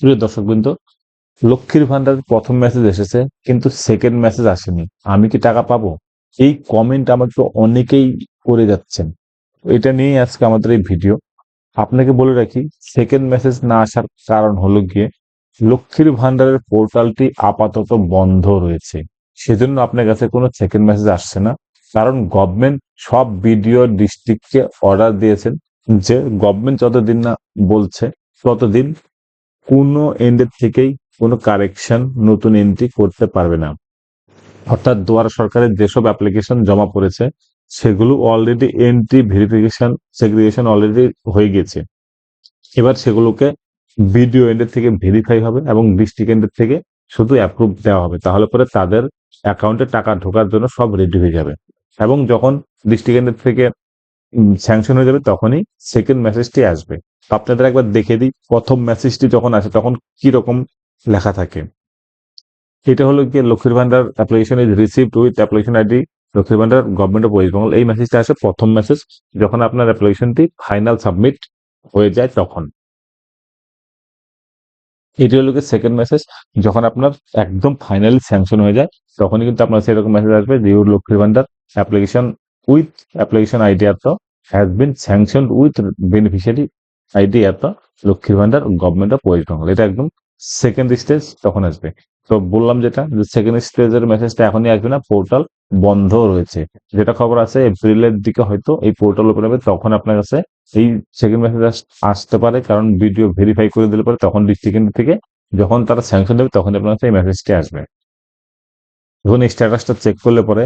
প্রিয় দর্শকবৃন্দ লক্ষ্মীর ভান্ডারের প্রথম মেসেজ এসেছে, কিন্তু সেকেন্ড মেসেজ আসেনি। আমি কি টাকা পাবো? এই কমেন্ট আমাকে অনেকেই করে যাচ্ছেন। এটা নিয়েই আজকে আমাদের এই ভিডিও আপনাকে বলে রাখি সেকেন্ড মেসেজ না আসার কারণ হলো গিয়ে লক্ষ্মীর ভান্ডারের পোর্টালটি আপাতত বন্ধ রয়েছে। সেজন্য আপনার কাছে কোনো সেকেন্ড মেসেজ আসছে না। কারণ গভর্নমেন্ট সব বিডিও ডিস্ট্রিক্টকে অর্ডার দিয়েছেন যে গভর্নমেন্ট যতদিন না বলছে, ততদিন কোনো এন্ডের থেকেই কোনো কারেকশন নতুন এন্ট্রি করতে পারবে না। অর্থাৎ দুয়ারা সরকারের যেসব অ্যাপ্লিকেশন জমা পড়েছে, সেগুলো already entry verification segregation already হয়ে গেছে। এবার সেগুলোকে ভিডিও এন্ডের থেকে ভেরিফাই হবে এবং ডিস্ট্রিক্ট এন্ডের থেকে শুধু অ্যাপ্রুভ দেওয়া হবে। তাহলে পরে তাদের অ্যাকাউন্টে টাকা ঢোকার জন্য সব রেডি হয়ে যাবে। এবং যখন ডিস্ট্রিক্ট এন্ডের থেকে স্যাংশন হয়ে যাবে, তখনই সেকেন্ড মেসেজটি আসবে। আপনাদের একবার দেখে দিই, প্রথম মেসেজটি যখন আসে, তখন কি রকম লেখা থাকে? এটা হলো গিয়ে Lakshmir Bhandar application is received with application ID Lakshmir Bhandar government of West Bengal এই মেসেজটা আসে প্রথম মেসেজ যখন আপনার অ্যাপ্লিকেশনটি ফাইনাল সাবমিট হয়ে যায় তখন। এটি হলো সেকেন্ড মেসেজ যখন আপনার একদম ফাইনালি স্যাংশন হয়ে যায়, তখনই কিন্তু আপনার সেরকম মেসেজ আসবে your Lakshmir Bhandar application with application ID এত has been sanction with beneficiary ID এত Lakshmir Bhandar government of West Bengal এটা একদম সেকেন্ড স্টেজ তখন আসবে। তো বললাম যেটা সেকেন্ড স্টেজের মেসেজটা এখনই আসবে না পোর্টাল বন্ধ রয়েছে। যেটা খবর আছে, এপ্রিলের দিকে হয়তো এই পোর্টাল ওপেন হবে, তখন আপনার কাছে এই সেকেন্ড মেসেজ আসতে পারে, কারণ ভিডিও ভেরিফাই করে দিলে পরে তখন ডিস্ট্রিক্ট থেকে যখন তারা স্যাংশন দেবে, তখন আপনার কাছে এই মেসেজটি আসবে। যখন স্ট্যাটাসটা চেক করলে পরে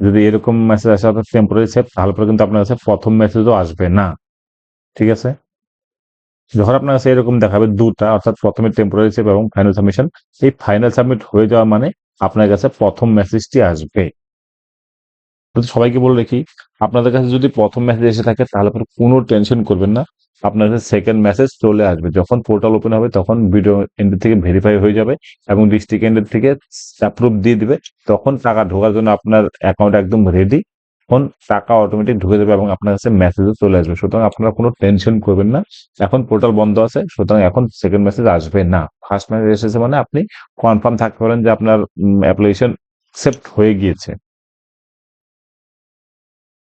যদি এরকম মেসেজ আসে, অর্থাৎ টেম্পোরারি সেভ তাহলে পরে কিন্তু আপনার কাছে প্রথম মেসেজও আসবে না। ঠিক আছে? যখন আপনার কাছে এরকম দেখাবে দুটা, অর্থাৎ প্রথমে টেম্পোরারি সেভ এবং ফাইনাল সাবমিশন এই ফাইনাল সাবমিট হয়ে যাওয়া মানে আপনার কাছে প্রথম মেসেজটি আসবে। সবাইকে বলে রাখি, আপনাদের কাছে যদি প্রথম মেসেজ এসে থাকে, তাহলে পরে কোনো টেনশন করবেন না। আপনার কাছে সেকেন্ড মেসেজ চলে আসবে। যখন পোর্টাল ওপেন হবে, তখন ভিডিও এন্ডের থেকে ভেরিফাই হয়ে যাবে এবং ডিস্ট্রিক্ট এন্ডের থেকে অ্যাপ্রুভ দিয়ে দিবে। তখন টাকা ঢোকার জন্য আপনার অ্যাকাউন্ট একদম রেডি তখন টাকা অটোমেটিক ঢুকে যাবে এবং আপনার কাছে মেসেজও চলে আসবে। সুতরাং আপনারা কোনো টেনশন করবেন না। এখন পোর্টাল বন্ধ আছে, সুতরাং এখন সেকেন্ড মেসেজ আসবে না। ফার্স্ট মেসেজ এসেছে মানে আপনি কনফার্ম থাকতে পারেন যে আপনার অ্যাপ্লিকেশন অ্যাকসেপ্ট হয়ে গিয়েছে।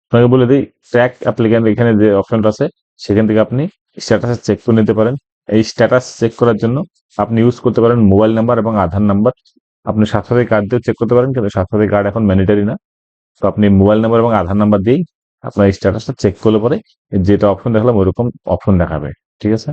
আপনাকে বলে দিই ট্র্যাক অ্যাপ্লিক্যান্ট এখানে যে অপশনটা আছে, সেখান থেকে আপনি স্ট্যাটাস চেক করে নিতে পারেন। এই স্ট্যাটাস চেক করার জন্য আপনি ইউজ করতে পারেন মোবাইল নাম্বার এবং আধার নাম্বার আপনি স্বাস্থ্যসাথী কার্ড দিয়ে চেক করতে পারেন, কিন্তু স্বাস্থ্যসাথী কার্ড এখন ম্যান্ডেটারি না। তো আপনি মোবাইল নাম্বার এবং আধার নাম্বার দিয়েই আপনার স্ট্যাটাসটা চেক করলে পরে যেটা অপশন দেখালাম ওইরকম অপশন দেখাবে ঠিক আছে?